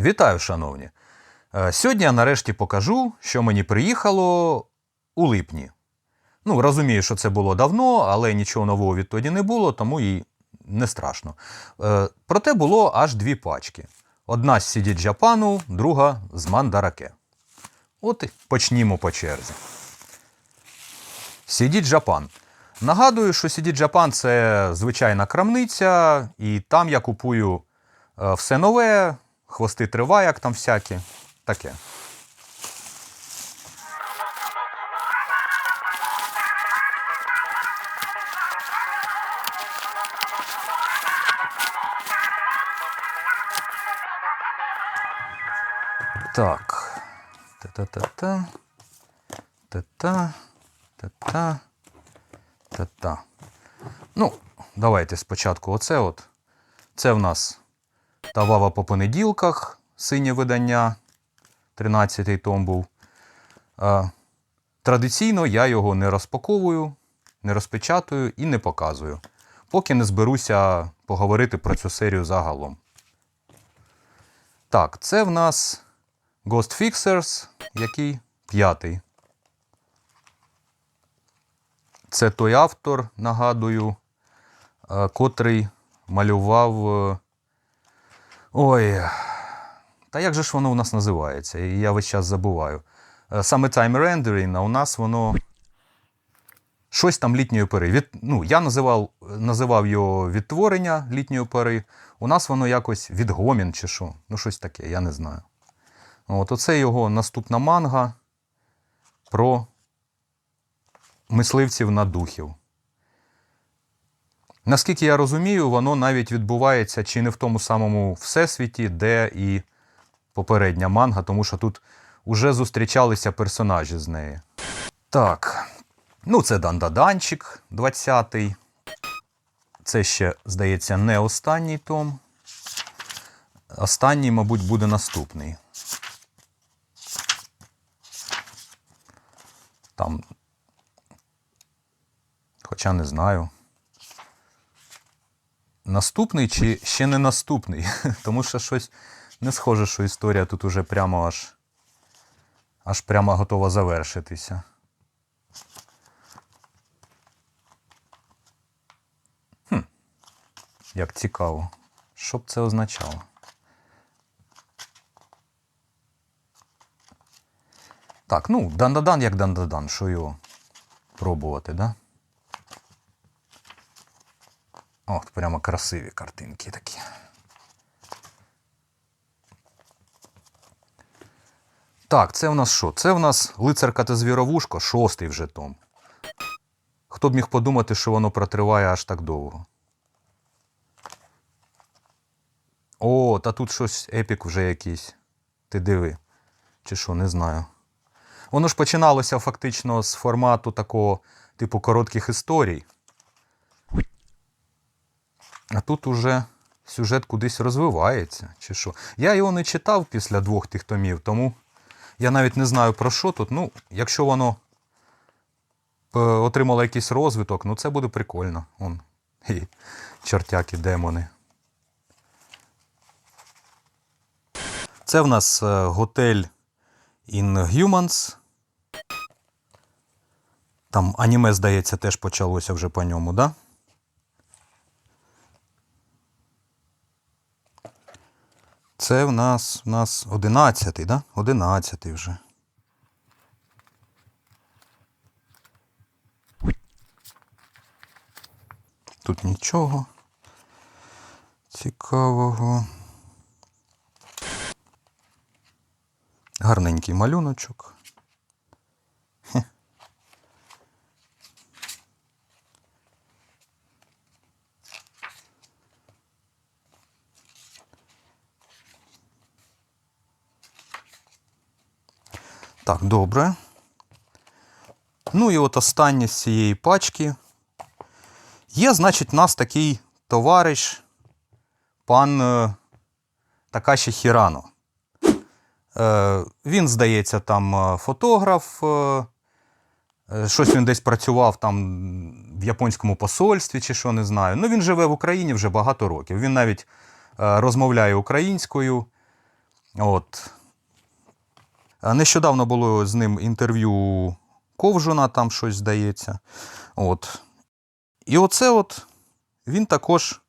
Вітаю, шановні! Е, Сьогодні я нарешті покажу, що мені приїхало у липні. Ну, розумію, що це було давно, але нічого нового відтоді не було, тому і не страшно. Е, Проте було аж дві пачки: одна з CD Japan, друга з Мандараке. От і почнімо по черзі. CD Japan. Нагадую, що CD Japan це звичайна крамниця, і там я купую е, все нове, хвости триваяк там всякі. Таке. Так. Та-та-та-та. Та-та. Та-та. Та-та. Ну, давайте спочатку оце от. Це в нас Тавава по понеділках, синє видання, 13-й том був. Традиційно я його не розпаковую, не розпечатую і не показую, поки не зберуся поговорити про цю серію загалом. Так, це в нас Ghost Fixers, який п'ятий. Це той автор, нагадую, е, котрий малював. Ой. Та як же ж воно у нас називається? І Я весь час забуваю. Е, Саме Time Rendering, а у нас воно. Щось там літньої пори. Від, ну, я називав, називав його відтворення літньої пори. У нас воно якось відгомін чи що. Ну, щось таке, я не знаю. От оце його наступна манга про мисливців на духів. Наскільки я розумію, воно навіть відбувається чи не в тому самому всесвіті, де і попередня манга, тому що тут уже зустрічалися персонажі з неї. Так. Ну, це Дандаданчик 20-й. Це ще, здається, не останній том. Останній, мабуть, буде наступний. Там. Хоча не знаю. Наступний чи ще не наступний? Тому що щось не схоже, що історія тут уже прямо аж. аж прямо готова завершитися. Хм. Як цікаво. Що б це означало? Так, ну, дан-дан-дан як дан-дан-дан, що його пробувати, да? От, прямо красиві картинки такі. Так, це в нас що? Це в нас лицарка та звіровушко, шостий вже том. Хто б міг подумати, що воно протриває аж так довго. О, та тут щось епік вже якийсь. Ти диви. Чи що, не знаю. Воно ж починалося фактично з формату такого, типу, коротких історій. А тут уже сюжет кудись розвивається, чи що. Я його не читав після двох тих томів, тому я навіть не знаю про що тут. Ну, якщо воно е, отримало якийсь розвиток, ну це буде прикольно. Он, і чортяки, демони. Це в нас е, готель Inhumans. Там аніме, здається, теж почалося вже по ньому, да? Це в нас в нас 11, да? 11 вже. Тут нічого цікавого. Гарненький малюночок. Так, добре. Ну і от останнє з цієї пачки. Є, значить, у нас такий товариш, пан е, Такаші Хірано. Е, він, здається, там е, фотограф. Щось він десь працював там в японському посольстві чи що, не знаю. Ну, він живе в Україні вже багато років. Він навіть розмовляє українською. От. Нещодавно було з ним інтерв'ю Ковжуна, там щось здається. От. І оце от він також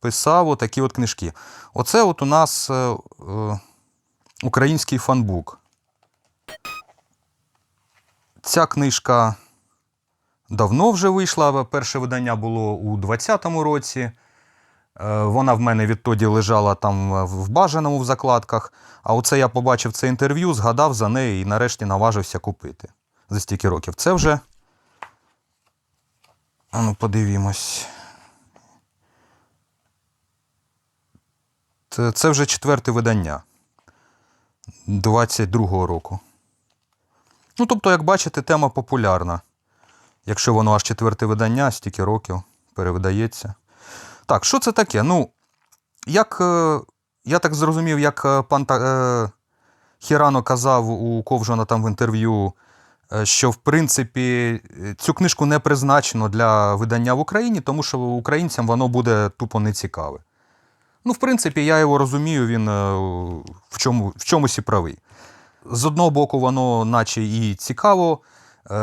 писав отакі от книжки. Оце от у нас е, е, український фанбук. Ця книжка давно вже вийшла. Перше видання було у 2020 році. Е, Вона в мене відтоді лежала там е, в бажаному в закладках. А оце я побачив це інтерв'ю, згадав за неї і нарешті наважився купити за стільки років. Це вже. Ану, подивімось. Це вже четверте видання 22-го року. Ну, тобто, як бачите, тема популярна. Якщо воно аж четверте видання, стільки років перевидається. Так, що це таке? Ну, як е, я так зрозумів, як е, пан Та- е, Хірано казав у Ковжана там в інтерв'ю, що в принципі цю книжку не призначено для видання в Україні, тому що українцям воно буде тупо нецікаве. Ну, в принципі, я його розумію, він в, чому, в чомусь і правий. З одного боку, воно, наче і цікаво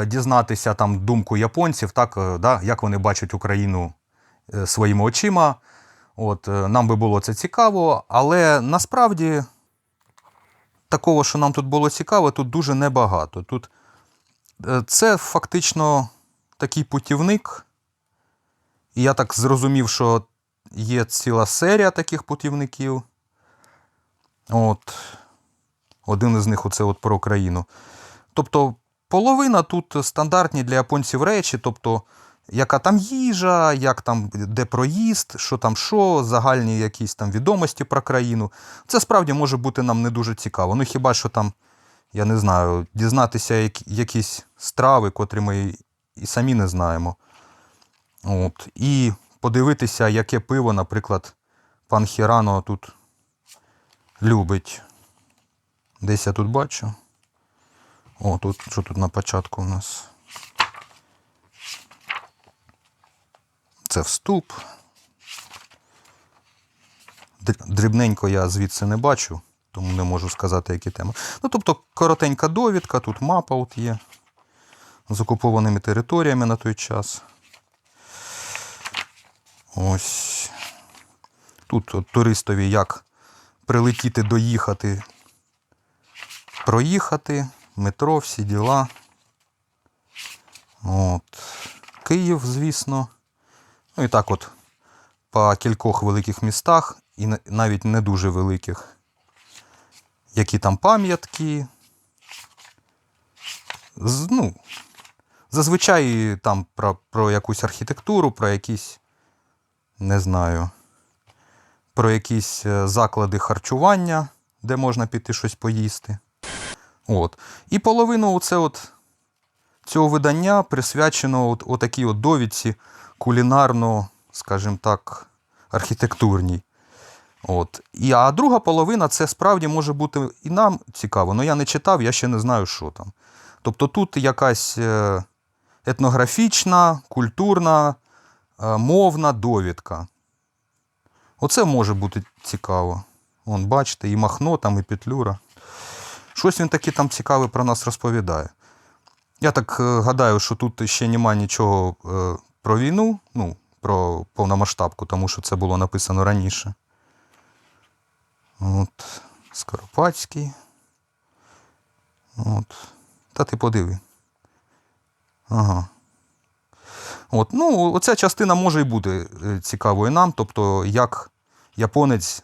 дізнатися там думку японців, так, да, як вони бачать Україну своїми очима. От, е, нам би було це цікаво, але насправді такого, що нам тут було цікаво, тут дуже небагато. Тут е, це фактично такий путівник. І я так зрозумів, що є ціла серія таких путівників. От. Один із них оце от про Україну. Тобто, половина тут стандартні для японців речі, тобто, яка там їжа, як там де проїзд, що там що, загальні якісь там відомості про країну. Це справді може бути нам не дуже цікаво. Ну хіба що там, я не знаю, дізнатися як, якісь страви, котрі ми і самі не знаємо. От. І подивитися, яке пиво, наприклад, пан Хірано тут любить. Десь я тут бачу. О, тут що тут на початку у нас? Це вступ. Дрібненько я звідси не бачу, тому не можу сказати, які теми. Ну, тобто, коротенька довідка, тут мапа от є з окупованими територіями на той час. Ось. Тут от, туристові як прилетіти, доїхати, проїхати, метро, всі діла. От. Київ, звісно. Ну і так от по кількох великих містах, і навіть не дуже великих. Які там пам'ятки. Ну, зазвичай там про, про якусь архітектуру, про якісь, не знаю, про якісь е, заклади харчування, де можна піти щось поїсти. От. І половину оце от цього видання присвячено от, отакій от довідці кулінарно, скажімо так, архітектурній. От. І, а друга половина це справді може бути і нам цікаво, але я не читав, я ще не знаю, що там. Тобто тут якась е, етнографічна, культурна, е, мовна довідка. Оце може бути цікаво. Вон, бачите, і Махно, там, і Петлюра. Щось він таке там цікаве про нас розповідає. Я так е, гадаю, що тут ще нема нічого про війну, ну, про повномасштабку, тому що це було написано раніше. От, Скоропадський. От. Та ти подиви. Ага. От, ну, оця частина може і бути е, цікавою нам, тобто, як японець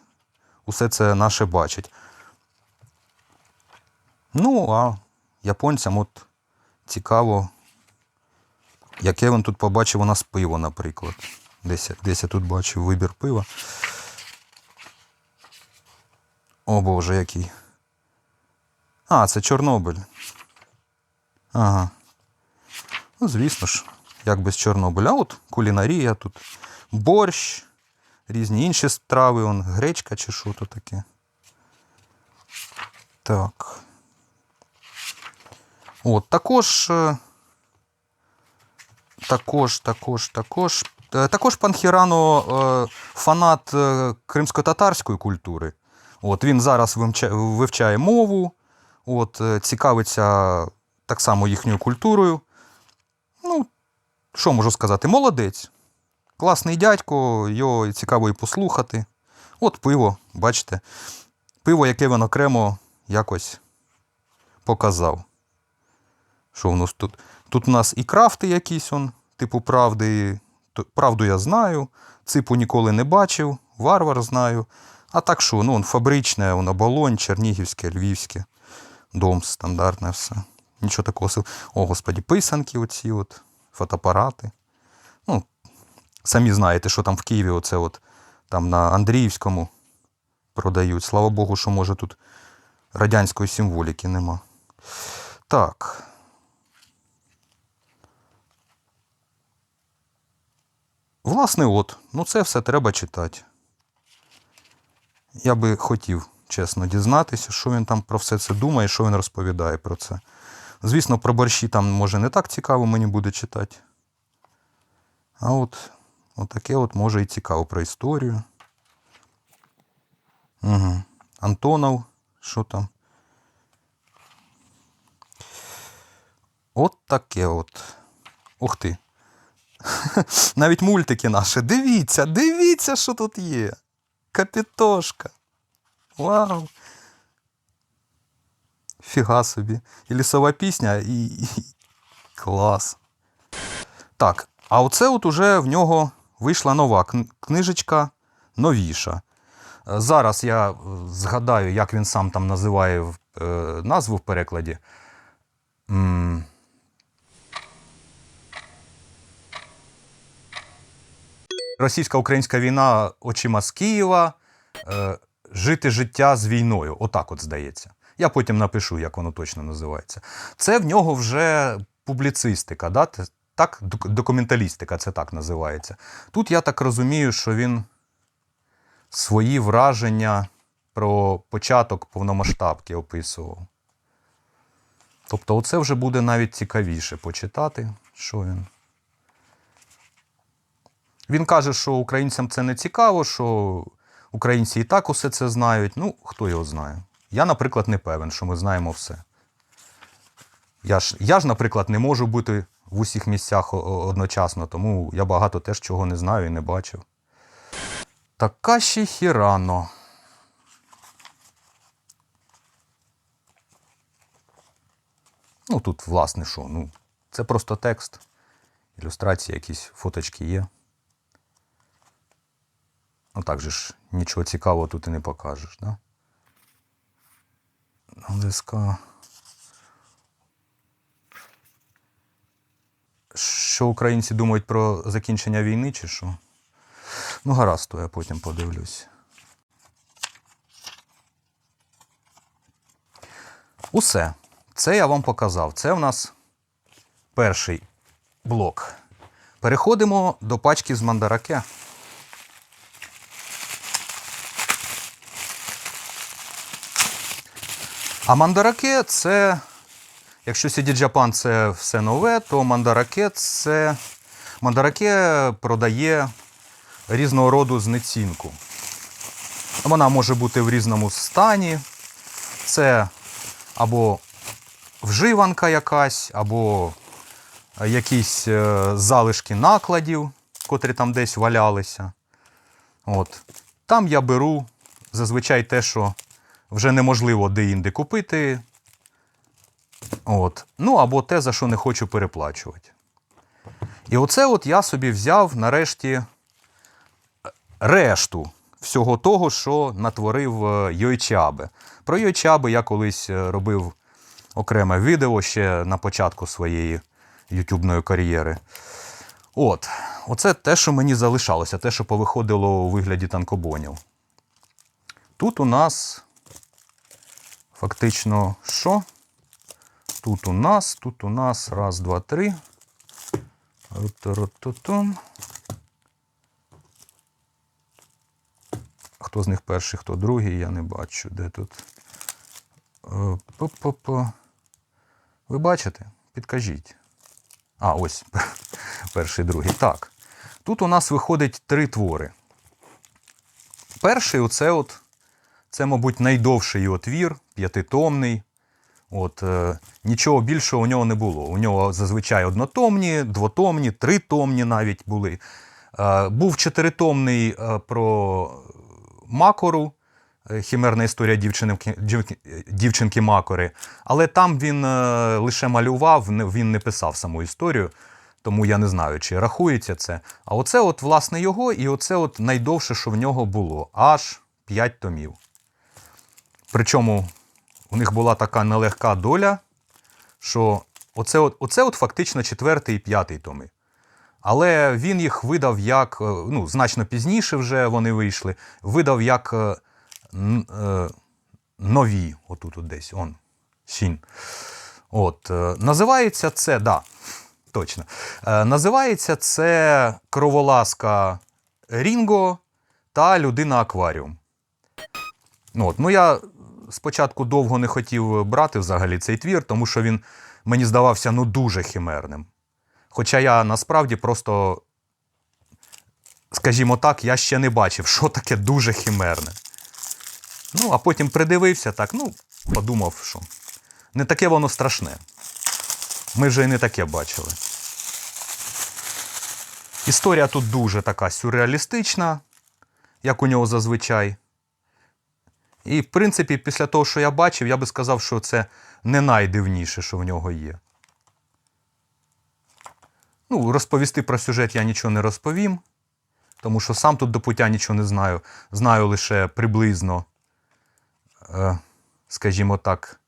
усе це наше бачить. Ну, а японцям от цікаво, яке він тут побачив у нас пиво, наприклад. Десь, десь я тут бачив вибір пива. О Боже, який. А, це Чорнобиль. Ага. Ну, звісно ж, як без Чорнобиля. А от кулінарія тут. Борщ, різні інші страви, он, гречка чи що то таке. Так. От, також. Також, також, також. е, Також пан Хірано е, фанат е, кримсько-татарської культури. От, він зараз вивчає, мову, от, цікавиться так само їхньою культурою. Ну, що можу сказати? Молодець. Класний дядько, його цікаво і послухати. От пиво, бачите. Пиво, яке він окремо якось показав. Що в нас тут? Тут у нас і крафти якісь, он, типу правди. Правду я знаю, ципу ніколи не бачив, варвар знаю. А так що, ну, он фабричне, воно оболонь, чернігівське, львівське, дом стандартне все. Нічого такого. О, господі, писанки оці от, фотоапарати. Ну, самі знаєте, що там в Києві, оце от, там на Андріївському продають. Слава Богу, що може тут радянської символіки нема. Так. Власне, от, ну це все треба читати. Я би хотів, чесно, дізнатися, що він там про все це думає, що він розповідає про це. Звісно, про борщі там може не так цікаво мені буде читати. А от, от таке от може і цікаво про історію. Угу. Антонов, що там? От таке от. Ух ти. Навіть мультики наші. Дивіться, дивіться, що тут є. Капітошка. Вау. Фіга собі. І лісова пісня, і. і... Клас. Так, а оце от уже в нього вийшла нова книжечка новіша. Е, Зараз я е, згадаю, як він сам там називає е, назву в перекладі. Російсько-українська війна очима з Києва. е, Жити життя з війною. Отак от здається. Я потім напишу, як воно точно називається. Це в нього вже публіцистика, да? так, документалістика, це так називається. Тут я так розумію, що він свої враження про початок повномасштабки описував. Тобто, оце вже буде навіть цікавіше почитати, що він. Він каже, що українцям це не цікаво, що українці і так усе це знають. Ну, хто його знає. Я, наприклад, не певен, що ми знаємо все. Я ж, я ж, наприклад, не можу бути в усіх місцях одночасно, тому я багато теж чого не знаю і не бачив. Такаші Хірано. Ну, тут, власне, що? Ну, це просто текст. Ілюстрації, якісь фоточки є. Ну так же ж нічого цікавого тут і не покажеш, да? ЛСК. Що українці думають про закінчення війни, чи що? Ну, гаразд, то я потім подивлюсь. Усе. Це я вам показав. Це в нас перший блок. Переходимо до пачки з мандараке. А мандараке це, якщо Japan це все нове, то мандараке це. Мандараке продає різного роду знецінку. Вона може бути в різному стані. Це або вживанка якась, або якісь е, залишки накладів, котрі там десь валялися. От. Там я беру зазвичай те, що вже неможливо де-інде купити. От. Ну, або те, за що не хочу переплачувати. І оце от я собі взяв нарешті е, решту всього того, що натворив е, Йойчабе. Про Йойчабе я колись е, робив окреме відео ще на початку своєї ютубної кар'єри. От, оце те, що мені залишалося, те, що повиходило у вигляді танкобонів. Тут у нас фактично що? Тут у нас, тут у нас раз, два, три. Хто з них перший, хто другий, я не бачу. Де тут? Е, По-по-по. Ви бачите? Підкажіть. А, ось перший, другий. Так. Тут у нас виходить три твори. Перший оце от Це, мабуть, найдовший його твір, п'ятитомний. От, е, нічого більшого у нього не було. У нього зазвичай однотомні, двотомні, тритомні навіть були. Е, був чотиритомний е, про Макору, е, хімерна історія дівчинки, дівчинки Макори. Але там він е, лише малював, не- він не писав саму історію. Тому я не знаю, чи рахується це. А оце, от, власне, його, і оце от найдовше, що в нього було, аж 5 томів. Причому у них була така нелегка доля, що оце от, оце от фактично четвертий і п'ятий томи. Але він їх видав як, е, ну, значно пізніше вже вони вийшли, видав як е, е, нові, отут от десь, он, сін. От, називається це, да, точно. Називається це кроволаска Рінго та людина акваріум. Ну, от, ну я спочатку довго не хотів брати взагалі цей твір, тому що він мені здавався ну дуже химерним. Хоча я насправді просто, скажімо так, я ще не бачив, що таке дуже химерне. Ну, а потім придивився так, ну, подумав, що не таке воно страшне. Ми вже і не таке бачили. Історія тут дуже така сюрреалістична, як у нього зазвичай. І, в принципі, після того, що я бачив, я би сказав, що це не найдивніше, що в нього є. Ну, розповісти про сюжет я нічого не розповім, тому що сам тут до пуття нічого не знаю. Знаю лише приблизно, е, скажімо так,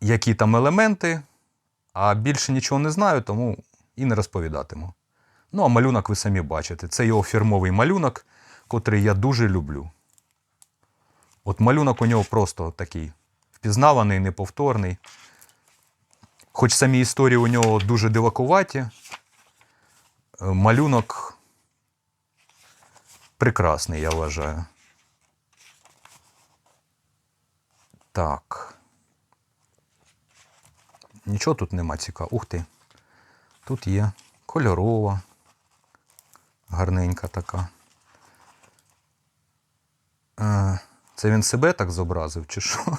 які там елементи, а більше нічого не знаю, тому і не розповідатиму. Ну, а малюнок ви самі бачите. Це його фірмовий малюнок, котрий я дуже люблю. От малюнок у нього просто такий впізнаваний, неповторний. Хоч самі історії у нього дуже дивакуваті, е, малюнок прекрасний, я вважаю. Так. Нічого тут нема цікавого. Ух ти. Тут є кольорова, гарненька така. Це він себе так зобразив, чи що?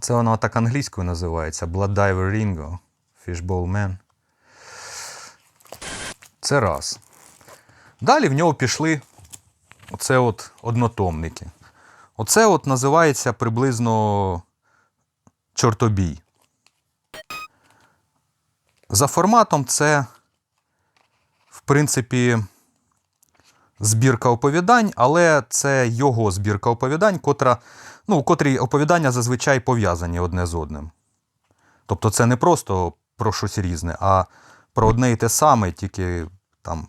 Це вона так англійською називається Blood Diver Ringo, Fishbowl Man. Це раз. Далі в нього пішли оце от однотомники. Оце от називається приблизно чортобій. За форматом це, в принципі, збірка оповідань, але це його збірка оповідань, котра, ну, котрій оповідання зазвичай пов'язані одне з одним. Тобто це не просто про щось різне, а про одне і те саме, тільки там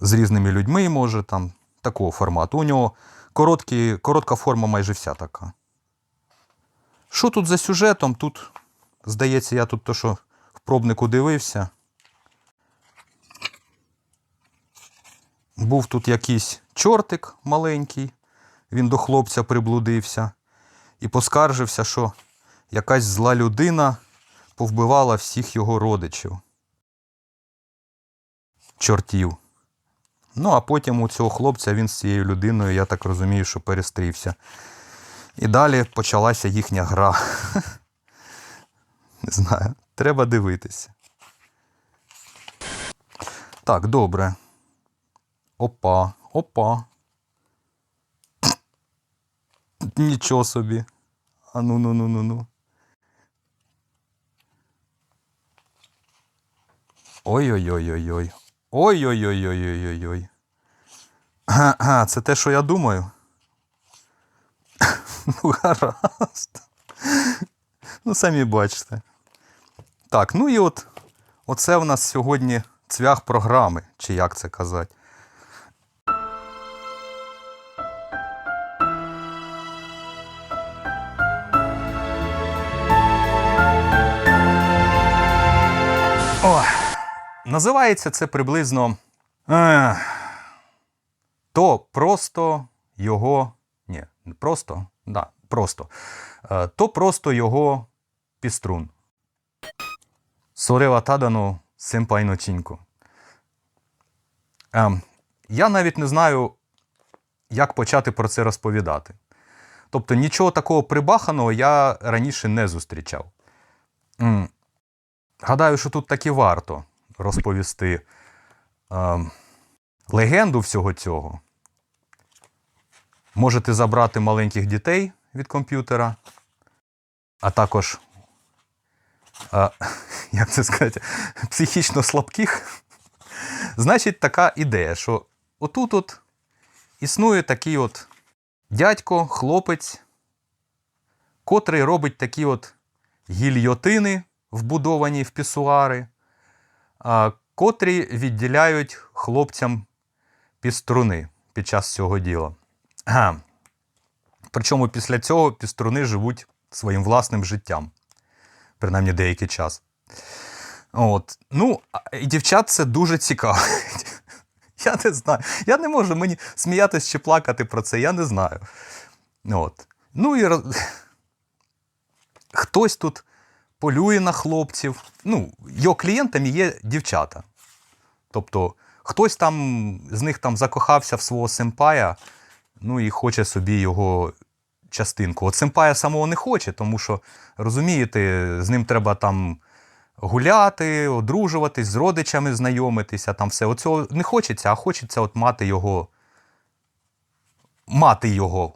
з різними людьми, може, там такого формату. У нього короткі, коротка форма майже вся така. Що тут за сюжетом? Тут, здається, я тут то, що в пробнику дивився. Був тут якийсь чортик маленький, він до хлопця приблудився і поскаржився, що якась зла людина повбивала всіх його родичів. Чортів. Ну, а потім у цього хлопця він з цією людиною, я так розумію, що перестрівся. І далі почалася їхня гра. Не знаю, треба дивитися. Так, добре. Опа, опа. Нічого собі. А ну ну ну ну ну. Ой-ой-ой-ой-ой. Ой-ой-ой-ой-ой-ой. Ага, це те, що я думаю. Ну, гаразд. Ну, самі бачите. Так, ну і от оце в нас сьогодні цвях програми, чи як це казати. Називається це приблизно. Е, то просто його. Ні, просто. Да, просто. Е, то просто його піструн. Сорева тадану сенпай но. Ем, я навіть не знаю, як почати про це розповідати. Тобто нічого такого прибаханого я раніше не зустрічав. Гадаю, що тут таки варто розповісти ем, легенду всього цього. Можете забрати маленьких дітей від комп'ютера, а також, е, як це сказати, психічно слабких. Значить, така ідея, що отут от існує такий от дядько, хлопець, котрий робить такі от гільйотини, вбудовані в пісуари, котрі відділяють хлопцям піструни під час цього діла. Причому після цього піструни живуть своїм власним життям, принаймні деякий час. От. Ну, і дівчат це дуже цікаво. Я не знаю. Я не можу мені сміятись чи плакати про це, я не знаю. От. Ну і хтось тут полює на хлопців. Ну, його клієнтами є дівчата. Тобто, хтось там з них там закохався в свого симпая, ну і хоче собі його частинку. От симпая самого не хоче, тому що, розумієте, з ним треба там гуляти, одружуватись, з родичами знайомитися, там все. Оцього не хочеться, а хочеться от мати його, мати його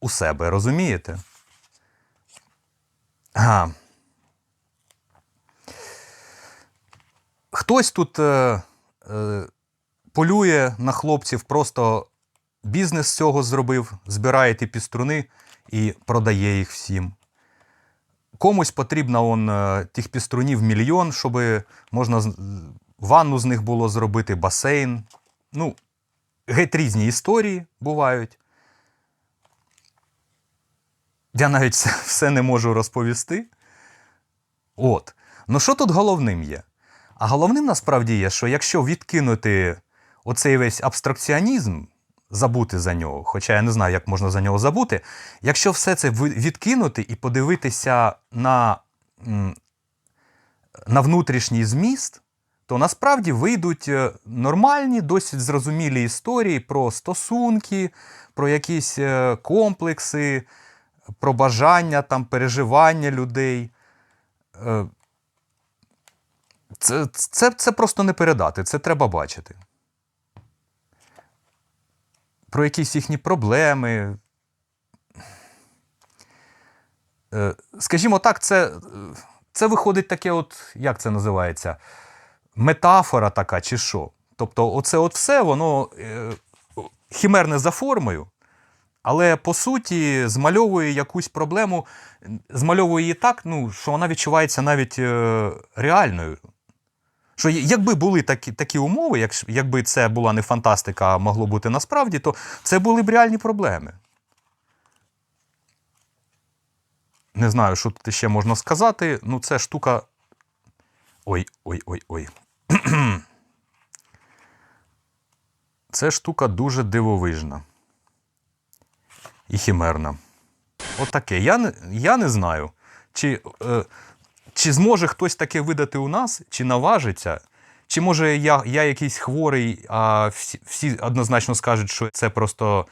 у себе, розумієте? Ага. Хтось тут е, е, полює на хлопців, просто бізнес з цього зробив, збирає ті піструни і продає їх всім. Комусь потрібно он, е, тих піструнів мільйон, щоб можна ванну з них було зробити, басейн. Ну, геть різні історії бувають. Я навіть все, не можу розповісти. От. Ну що тут головним є? А головним насправді є, що якщо відкинути оцей весь абстракціонізм, забути за нього, хоча я не знаю, як можна за нього забути, якщо все це відкинути і подивитися на, на внутрішній зміст, то насправді вийдуть е, нормальні, досить зрозумілі історії про стосунки, про якісь е, комплекси, про бажання, там, переживання людей. Це, це, це просто не передати, це треба бачити. Про якісь їхні проблеми. Е, Скажімо так, це, це виходить таке, от, як це називається? Метафора така, чи що. Тобто, оце от все, воно е, хімерне за формою, але по суті змальовує якусь проблему, змальовує її так, ну, що вона відчувається навіть е, реальною. Що якби були такі, такі умови, як, якби це була не фантастика, а могло бути насправді, то це були б реальні проблеми. Не знаю, що тут ще можна сказати. Ну, це штука. Ой, ой, ой, ой. Це штука дуже дивовижна. І хімерна. Отаке. Я не, я не знаю, чи, е, чи зможе хтось таке видати у нас, чи наважиться, чи може я, я якийсь хворий, а всі, всі однозначно скажуть, що це просто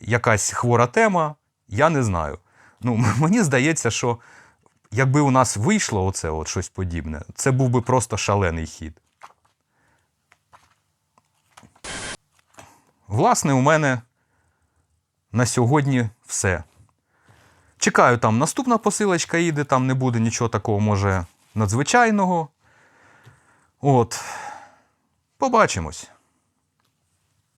якась хвора тема. Я не знаю. Ну, мені здається, що якби у нас вийшло оце от щось подібне, це був би просто шалений хід. Власне, у мене на сьогодні все. Чекаю, там наступна посилочка їде, там не буде нічого такого, може, надзвичайного. От. Побачимось.